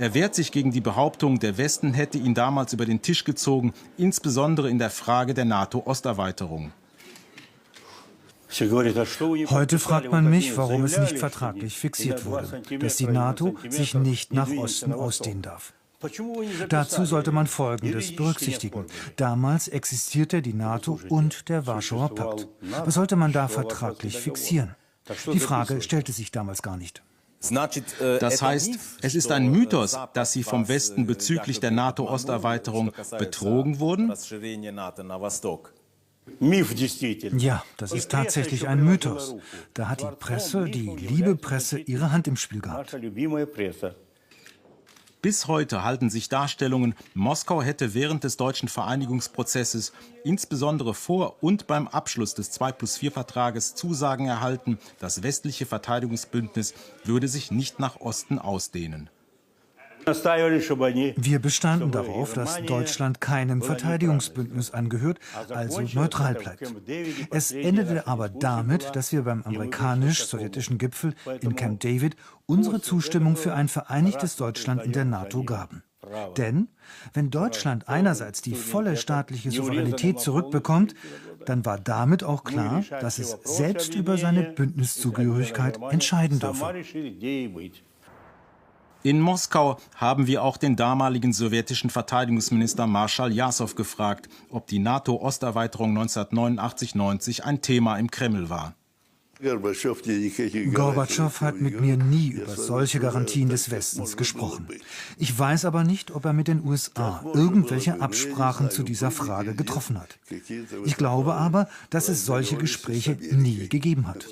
Er wehrt sich gegen die Behauptung, der Westen hätte ihn damals über den Tisch gezogen, insbesondere in der Frage der NATO-Osterweiterung. Heute fragt man mich, warum es nicht vertraglich fixiert wurde, dass die NATO sich nicht nach Osten ausdehnen darf. Dazu sollte man Folgendes berücksichtigen. Damals existierte die NATO und der Warschauer Pakt. Was sollte man da vertraglich fixieren? Die Frage stellte sich damals gar nicht. Das heißt, es ist ein Mythos, dass Sie vom Westen bezüglich der NATO-Osterweiterung betrogen wurden? Ja, das ist tatsächlich ein Mythos. Da hat die Presse, die liebe Presse, ihre Hand im Spiel gehabt. Bis heute halten sich Darstellungen, Moskau hätte während des deutschen Vereinigungsprozesses, insbesondere vor und beim Abschluss des 2 plus 4 Vertrages, Zusagen erhalten, das westliche Verteidigungsbündnis würde sich nicht nach Osten ausdehnen. Wir bestanden darauf, dass Deutschland keinem Verteidigungsbündnis angehört, also neutral bleibt. Es endete aber damit, dass wir beim amerikanisch-sowjetischen Gipfel in Camp David unsere Zustimmung für ein vereinigtes Deutschland in der NATO gaben. Denn wenn Deutschland einerseits die volle staatliche Souveränität zurückbekommt, dann war damit auch klar, dass es selbst über seine Bündniszugehörigkeit entscheiden dürfe. In Moskau haben wir auch den damaligen sowjetischen Verteidigungsminister Marschall Jasow gefragt, ob die NATO-Osterweiterung 1989-90 ein Thema im Kreml war. Gorbatschow hat mit mir nie über solche Garantien des Westens gesprochen. Ich weiß aber nicht, ob er mit den USA irgendwelche Absprachen zu dieser Frage getroffen hat. Ich glaube aber, dass es solche Gespräche nie gegeben hat.